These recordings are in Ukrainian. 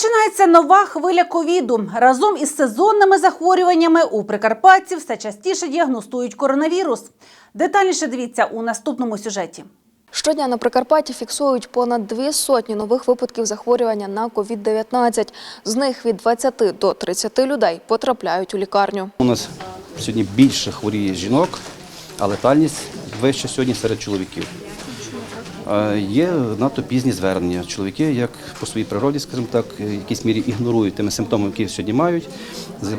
Починається нова хвиля ковіду. Разом із сезонними захворюваннями у прикарпатців все частіше діагностують коронавірус. Детальніше дивіться у наступному сюжеті. Щодня на Прикарпатті фіксують понад дві сотні нових випадків захворювання на COVID-19. З них від 20 до 30 людей потрапляють у лікарню. У нас сьогодні більше хворіє жінок, а летальність вища сьогодні серед чоловіків. Е, Є надто пізні звернення. Чоловіки, як по своїй природі, скажімо так, в якійсь мірі ігнорують тими симптомами, які сьогодні мають.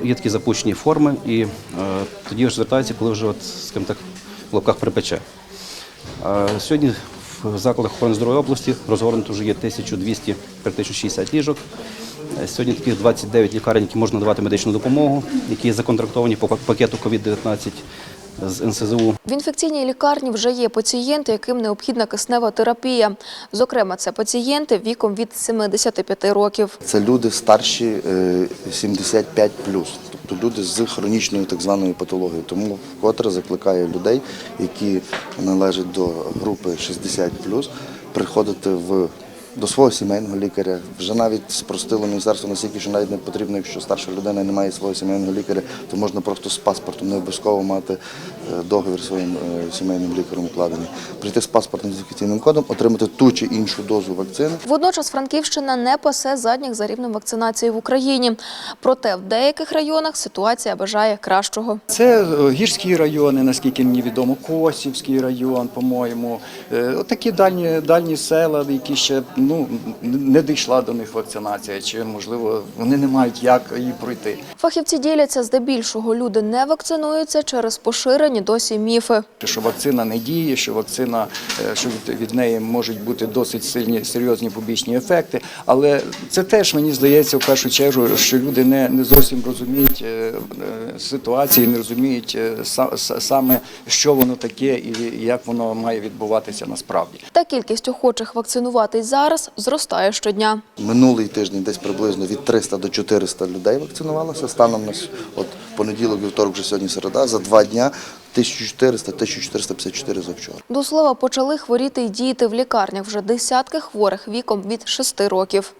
Є такі запущені форми, і е, тоді вже звертаються, коли вже, скажімо так, в лапках припече. Е, Сьогодні в закладах охорони здоров'я області розгорнуто вже є 1200, практично 60 ліжок. Е, Сьогодні таких 29 лікарень, які можна надавати медичну допомогу, які законтрактовані по пакету COVID-19 з НСЗУ. В інфекційній лікарні вже є пацієнти, яким необхідна киснева терапія. Зокрема, це пацієнти віком від 75 років. Це люди старші е, 75 тобто люди з хронічною так званою патологією. Тому вкотре закликає людей, які належать до групи 60 приходити в. До свого сімейного лікаря вже навіть спростило міністерство настільки, що навіть не потрібно, якщо старша людина не має свого сімейного лікаря, то можна просто з паспортом, не обов'язково мати е, договір своїм е, сімейним лікарем укладений. Прийти з паспортним ідентифікаційним кодом, отримати ту чи іншу дозу вакцини. Водночас Франківщина не пасе задніх за рівнем вакцинації в Україні. Проте в деяких районах ситуація бажає кращого. Це е, гірські райони, наскільки мені відомо, Косівський район, по-моєму. Отакі дальні, дальні села, які ще ну, не дійшла до них вакцинація, чи можливо вони не мають як її пройти. Фахівці діляться, здебільшого люди не вакцинуються через поширені досі міфи. Що вакцина не діє, що вакцина, е, що від, неї можуть бути досить сильні серйозні побічні ефекти. Але це теж мені здається в першу чергу, що люди не, не зовсім розуміють е, е, ситуації, не розуміють са- са- саме, що воно таке і як воно має відбуватися насправді. Та кількість охочих вакцинуватись зараз зростає щодня. Минулий тиждень десь приблизно від 300 до 400 людей вакцинувалося. Станом на от понеділок, вівторок, вже сьогодні середа. За два дня 1400-1454 завчора. До слова, почали хворіти й діяти в лікарнях. Вже десятки хворих віком від 6 років.